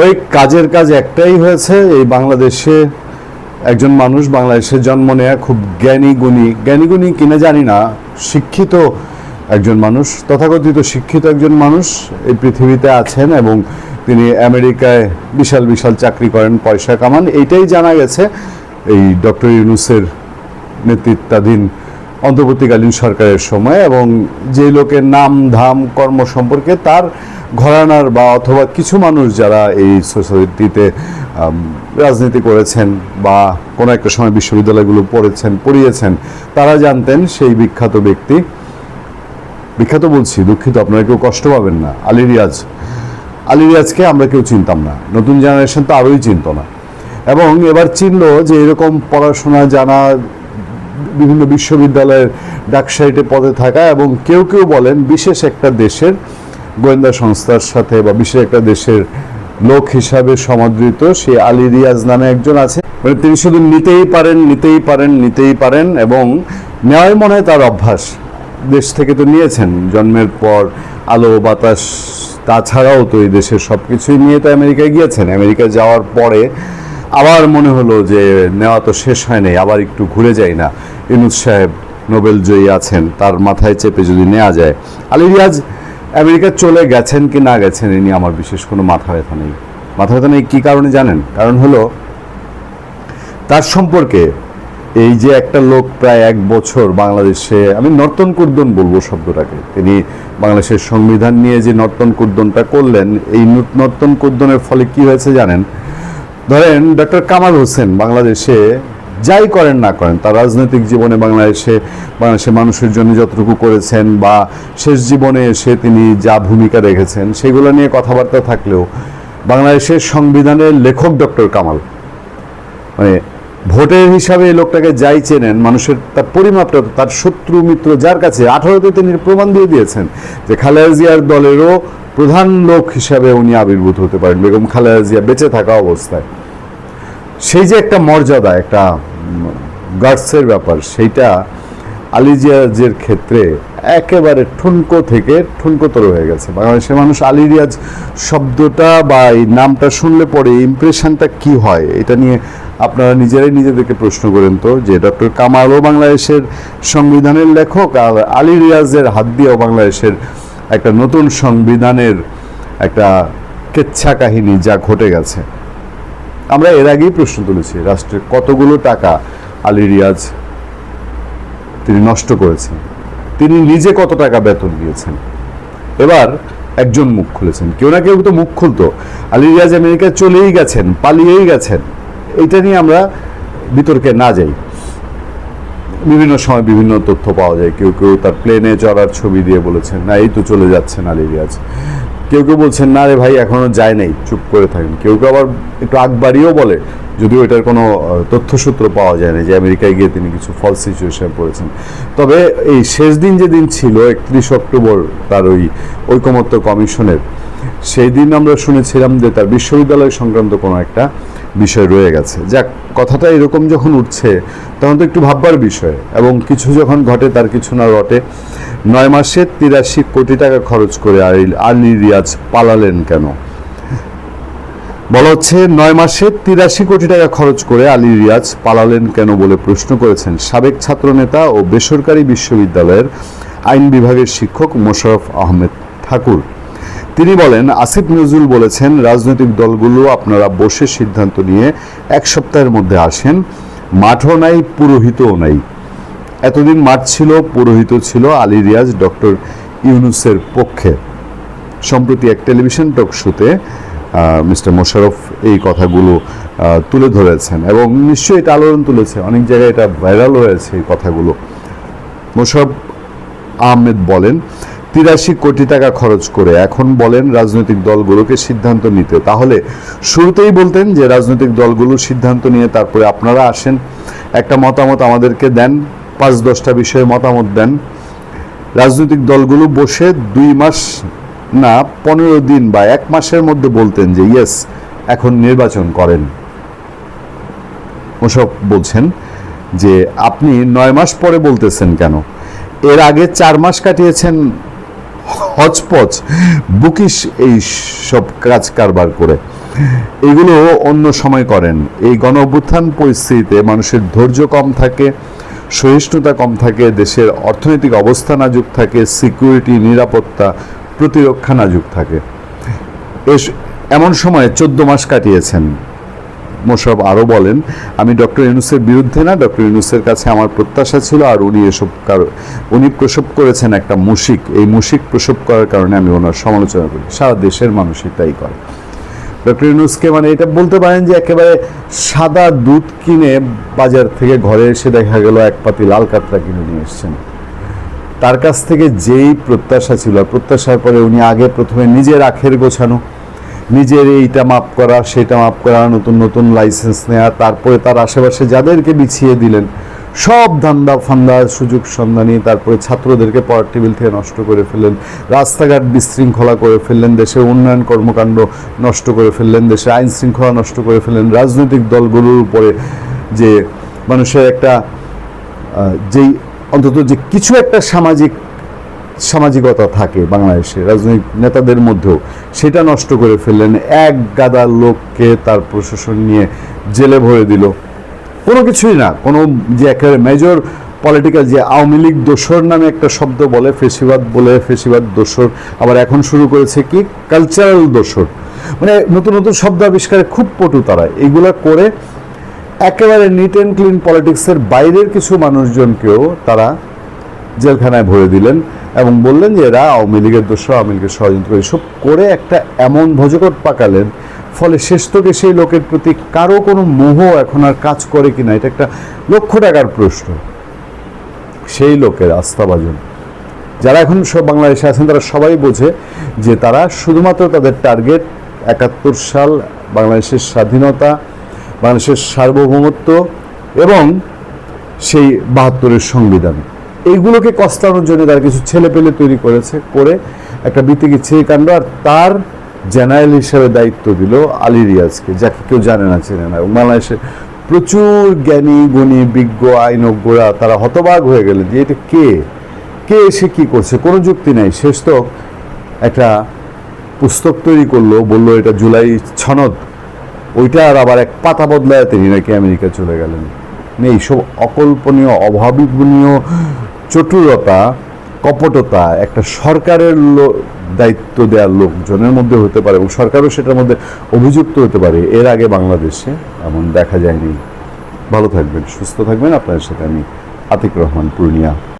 ওই কাজের কাজ একটাই হয়েছে, এই বাংলাদেশে একজন মানুষ বাংলাদেশে জন্ম নেয়া খুব জ্ঞানী গুণী। জ্ঞানী গুণী কিনা জানি না, শিক্ষিত একজন মানুষ, তথাকথিত শিক্ষিত একজন মানুষ এই পৃথিবীতে আছেন এবং তিনি আমেরিকায় বিশাল বিশাল চাকরি করেন, পয়সা কামান, এইটাই জানা গেছে। এই ডক্টর ইউনুসের নেতৃত্বাধীন অন্তর্বর্তীকালীন সরকারের সময় এবং যে লোকের নাম ধাম কর্ম সম্পর্কে তার ঘরানার বা অথবা কিছু মানুষ যারা এই সোসাইটিতে রাজনীতি করেছেন বা কোনো একটা সময় বিশ্ববিদ্যালয়গুলো পড়েছেন, পড়িয়েছেন, তারা জানতেন সেই বিখ্যাত ব্যক্তি। বিখ্যাত বলছি, দুঃখিত, আপনারা কেউ কষ্ট পাবেন না। আলী রিয়াজ। আলী রিয়াজকে আমরা কেউ চিনতাম না। নতুন জেনারেশন তো আরোই চিনত না। এবং এবার চিনলো যে এরকম পড়াশোনা জানা বিভিন্ন বিশ্ববিদ্যালয়ের ডাকসাইটে পদে থাকা এবং কেউ কেউ বলেন বিশেষ একটা দেশের গোয়েন্দা সংস্থার সাথে বা বিশেষ একটা দেশের লোক হিসাবে সমাদৃত সে আলী রিয়াজ নামে একজন আছে। মানে তিনি শুধু নিতেই পারেন নিতেই পারেন নিতেই পারেন এবং নেওয়াই মনে তার অভ্যাস দেশ থেকে তো নিয়েছেন। জন্মের পর আলো, বাতাস, তাছাড়াও তো এই দেশের সব কিছুই নিয়ে তো আমেরিকায় গিয়েছেন। আমেরিকা যাওয়ার পরে আবার মনে হলো যে নেওয়া তো শেষ হয় নাই, আবার একটু ঘুরে যাই না। ইনুস সাহেব নোবেল জয়ী আছেন, তার মাথায় চেপে যদি নেওয়া যায়। আলী রিয়াজ আমেরিকা চলে গেছেন কি না গেছেন, এ নিয়ে আমার বিশেষ কোনো মাথা ব্যথা নেই। মাথা ব্যথা নেই কী কারণে জানেন? কারণ হলো, তার সম্পর্কে এই যে একটা লোক প্রায় এক বছর বাংলাদেশে, আমি নর্তন কুর্দন বলব শব্দটাকে, তিনি বাংলাদেশের সংবিধান নিয়ে যে নর্তন কুর্দনটা করলেন, এই নর্তন কুর্দনের ফলে কি হয়েছে জানেন? ধরেন ডক্টর কামাল হোসেন বাংলাদেশে যাই করেন না করেন, তার রাজনৈতিক জীবনে বাংলাদেশে বাংলাদেশের মানুষের জন্য যতটুকু করেছেন বা শেষ জীবনে এসে তিনি যা ভূমিকা রেখেছেন, সেগুলো নিয়ে কথাবার্তা থাকলেও বাংলাদেশের সংবিধানের লেখক ডক্টর কামাল মানে ভোটের হিসাবে এই লোকটাকে যাই চেনেন, মানুষের তার পরিমাপটা, তার শত্রু মিত্র যার কাছে, আঠারোতে তিনি প্রমাণ দিয়ে দিয়েছেন যে খালেদা জিয়ার দলেরও প্রধান লোক হিসাবে উনি আবির্ভূত হতে পারেন, বেগম খালেদা জিয়া বেঁচে থাকা অবস্থায়। সেই যে একটা মর্যাদা, একটা গার্ডসের ব্যাপার, সেইটা আলিজিয়াজের ক্ষেত্রে একেবারে ঠুনকো থেকে ঠুনকোতর হয়ে গেছে। বাংলাদেশের মানুষ আলী রিয়াজ শব্দটা বা এই নামটা শুনলে পরে ইমপ্রেশনটা কি হয়, এটা নিয়ে আপনারা নিজেরাই নিজেদেরকে প্রশ্ন করেন তো, যে ডক্টর কামালও বাংলাদেশের সংবিধানের লেখক আর আলী রিয়াজের হাত দিয়েও বাংলাদেশের একটা নতুন সংবিধানের একটা কেচ্ছা কাহিনী যা ঘটে গেছে। আমরা এর আগেই প্রশ্ন তুলেছি রাষ্ট্রের কতগুলো টাকা আলী রিয়াজ তিনি নষ্ট করেছেন? তিনি নিজে কত টাকা বেতন দিয়েছেন? এবার একজন মুখ খুলেছেন, কেউ না কেউ তো মুখ খুলতো। আলী রিয়াজ আমেরিকা চলেই গেছেন, পালিয়েই গেছেন। এইটা নিয়ে আমরা বিতর্কে না যাই। বিভিন্ন সময় বিভিন্ন তথ্য পাওয়া যায়, কেউ কেউ তার প্লেনে চড়ার ছবি দিয়ে বলেছেন, না, এই তো চলে যাচ্ছেন আলী রিয়াজ। কেউ কেউ বলছেন, না রে ভাই, এখনও যায় নাই, চুপ করে থাকেন। কেউ কেউ আবার একটু আগ বাড়িয়েও বলে যদিও এটার কোনো তথ্যসূত্র পাওয়া যায় না যে আমেরিকায় গিয়ে তিনি কিছু ফলস সিচুয়েশনে পড়েছেন। তবে এই শেষ দিন যে দিন ছিল, একত্রিশ অক্টোবর তার ওই ঐকমত্য কমিশনের, সেই দিন আমরা শুনেছিলাম যে তার বিশ্ববিদ্যালয় সংক্রান্ত কোনো একটা বিষয় রয়ে গেছে। যাক, কথাটা এরকম যখন উঠছে, তখন তো একটু ভাববার বিষয়। এবং কিছু যখন ঘটে, তার কিছু না রটে নয় মাসে তিরাশি কোটি টাকা খরচ করে আলী রিয়াজ পালালেন কেন? বলা হচ্ছে নয় মাসে তিরাশি কোটি টাকা খরচ করে আলী রিয়াজ পালালেন কেন বলে প্রশ্ন করেছেন সাবেক ছাত্রনেতা ও বেসরকারি বিশ্ববিদ্যালয়ের আইন বিভাগের শিক্ষক মোশারফ আহমেদ ঠাকুর। তিনি বলেন, আসিফ নজরুল বলেছেন, রাজনৈতিক দলগুলো আপনারা বসে সিদ্ধান্ত নিয়ে এক সপ্তাহের মধ্যে আসেন, মাঠও নাই, পুরোহিতও নাই। এতদিন মাঠ ছিল, পুরোহিত ছিল আলী রিয়াজ ডক্টর ইউনুসের পক্ষে। সম্প্রতি এক টেলিভিশন টক শোতে মিস্টার মোশারফ এই কথাগুলো তুলে ধরেছেন এবং নিশ্চয়ই এটা আলোড়ন তুলেছে। অনেক জায়গায় এটা ভাইরাল হয়েছে এই কথাগুলো। মোশারফ আহমেদ বলেন, তিরাশি কোটি টাকা খরচ করে এখন বলেন রাজনৈতিক দলগুলোকে সিদ্ধান্ত নিতে। তাহলে শুরুতেই বলতেন যে রাজনৈতিক দলগুলো সিদ্ধান্ত নিয়ে তারপরে আপনারা আসেন, একটা মতামত আমাদেরকে দেন, পাঁচ দশটা বিষয়ে মতামত দেন। রাজনৈতিক দলগুলো বসে দুই মাস না, পনেরো দিন বা এক মাসের মধ্যে বলতেন যে, ইয়েস, এখন নির্বাচন করেন। ওসব বলছেন যে, আপনি নয় মাস পরে বলতেছেন কেন? এর আগে চার মাস কাটিয়েছেন হজপচ বুকিশ এই সব কাজ কারবার করে। এগুলো অন্য সময় করেন। এই গণ অভ্যুত্থান পরিস্থিতিতে মানুষের ধৈর্য কম থাকে, সহিষ্ণুতা কম থাকে, দেশের অর্থনৈতিক অবস্থা নাজুক থাকে, সিকিউরিটি, নিরাপত্তা প্রতিরক্ষা নাজুক থাকে। এমন সময় চোদ্দ মাস কাটিয়েছেন। মোশারফ আরও বলেন, আমি ডক্টর ইউনুসের বিরুদ্ধে না, ডক্টর ইউনুসের কাছে আমার প্রত্যাশা ছিল আর উনি এসব কার- উনি প্রসব করেছেন একটা মুশিক। এই মুশিক প্রসব করার কারণে আমি ওনার সমালোচনা করি। সারা দেশের মানুষই তাই করে। ডক্টর ইউনুসকে মানে এটা বলতে পারেন যে একেবারে সাদা দুধ কিনে বাজার থেকে ঘরে এসে দেখা গেল এক পাতি লাল কাতরা কিনে নিয়ে এসছেন। তার কাছ থেকে যেই প্রত্যাশা ছিল, প্রত্যাশার পরে উনি আগে প্রথমে নিজের আখের গোছানো, নিজের এইটা মাপ করা, সেটা মাপ করা, নতুন নতুন লাইসেন্স নেওয়া তারপরে তার আশেপাশে যাদেরকে বিছিয়ে দিলেন, সব ধান্দা ফান্দা, সুযোগ সন্ধানী, তারপরে ছাত্রদেরকে পড়ার টেবিল থেকে নষ্ট করে ফেললেন, রাস্তাঘাট বিশৃঙ্খলা করে ফেললেন দেশের উন্নয়ন কর্মকাণ্ড নষ্ট করে ফেললেন, দেশে আইন শৃঙ্খলা নষ্ট করে ফেললেন, রাজনৈতিক দলগুলোর উপরে যে মানুষের একটা যেই অন্তত যে কিছু একটা সামাজিক, সামাজিকতা থাকে বাংলাদেশে, রাজনৈতিক নেতাদের মধ্যেও, সেটা নষ্ট করে ফেললেন এক গাদা লোককে তার প্রশাসন নিয়ে জেলে ভরে দিল। কোনো কিছুই না, কোনো যে একেবারে মেজর পলিটিক্যাল যে আওয়ামী লীগ দোসর নামে একটা শব্দ বলে, ফেসিবাদ বলে, ফেসিবাদ দোসর, আবার এখন শুরু করেছে কি? কালচারাল দোসর। মানে নতুন নতুন শব্দ আবিষ্কারে খুব পটু তারা। এগুলা করে একেবারে নিট অ্যান্ড ক্লিন পলিটিক্সের বাইরের কিছু মানুষজনকেও তারা জেলখানায় ভরে দিলেন এবং বললেন যে এরা আওয়ামী লীগের দোষ, আওয়ামী লীগের ষড়যন্ত্র, এসব করে একটা এমন ভজকট পাকালেন, ফলে শেষ থেকে সেই লোকের প্রতি কারও কোনো মোহ এখন আর কাজ করে কিনা, এটা একটা লক্ষ টাকার প্রশ্ন। সেই লোকের আস্থাভাজন। যারা এখন সব বাংলাদেশে আছেন, তারা সবাই বোঝে যে তারা শুধুমাত্র তাদের টার্গেট একাত্তর সাল বাংলাদেশের স্বাধীনতা বাংলাদেশের সার্বভৌমত্ব এবং সেই বাহাত্তরের সংবিধান। এইগুলোকে কস্তানোর জন্য তারা কিছু ছেলে পেলে তৈরি করেছে, করে একটা বিতিকিচ্ছিরি কাণ্ড আর তার জেনারেল হিসেবে দায়িত্ব দিল আলী রিয়াজকে, যাকে কেউ জানে না, চেনে না। বাংলাদেশের প্রচুর জ্ঞানী, গুণী, বিজ্ঞ, আইনজ্ঞরা তারা হতবাক হয়ে গেলেন যে এটা কে? কে এসে কী করছে? কোনো যুক্তি নাই। শেষ তো একটা পুস্তক তৈরি করল, বলল এটা জুলাই ছনদ ওইটা আর আবার এক পাতা বদলায় তিনি নাকি আমেরিকা চলে গেলেন। মানে এইসব অকল্পনীয়, অভাবনীয় চটুরতা কপটতা একটা সরকারের দায়িত্ব দেওয়ার লোকজনের মধ্যে হতে পারে এবং সরকারও সেটার মধ্যে অভিযুক্ত হতে পারে। এর আগে বাংলাদেশে এমন দেখা যায়নি। ভালো থাকবেন, সুস্থ থাকবেন। আপনার সাথে আমি আতিক রহমান, পূর্ণিয়া।